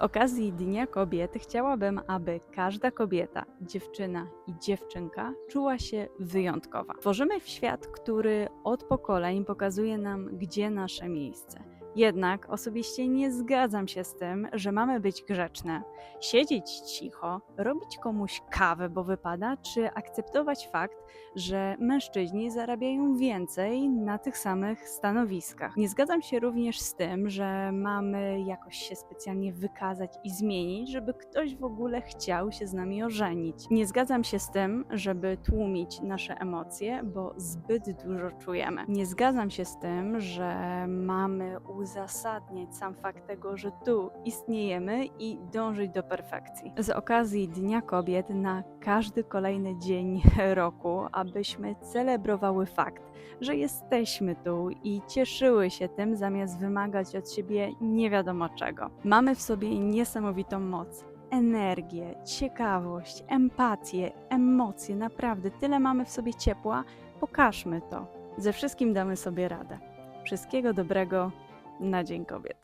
okazji Dnia Kobiet chciałabym, aby każda kobieta, dziewczyna i dziewczynka czuła się wyjątkowa. Tworzymy w świat, który od pokoleń pokazuje nam, gdzie nasze miejsce. Jednak osobiście nie zgadzam się z tym, że mamy być grzeczne, siedzieć cicho, robić komuś kawę, bo wypada, czy akceptować fakt, że mężczyźni zarabiają więcej na tych samych stanowiskach. Nie zgadzam się również z tym, że mamy jakoś się specjalnie wykazać i zmienić, żeby ktoś w ogóle chciał się z nami ożenić. Nie zgadzam się z tym, żeby tłumić nasze emocje, bo zbyt dużo czujemy. Nie zgadzam się z tym, że mamy uzasadniać sam fakt tego, że tu istniejemy i dążyć do perfekcji. Z okazji Dnia Kobiet na każdy kolejny dzień roku, abyśmy celebrowały fakt, że jesteśmy tu i cieszyły się tym, zamiast wymagać od siebie nie wiadomo czego. Mamy w sobie niesamowitą moc. Energię, ciekawość, empatię, emocje, naprawdę tyle mamy w sobie ciepła. Pokażmy to. Ze wszystkim damy sobie radę. Wszystkiego dobrego na Dzień Kobiet.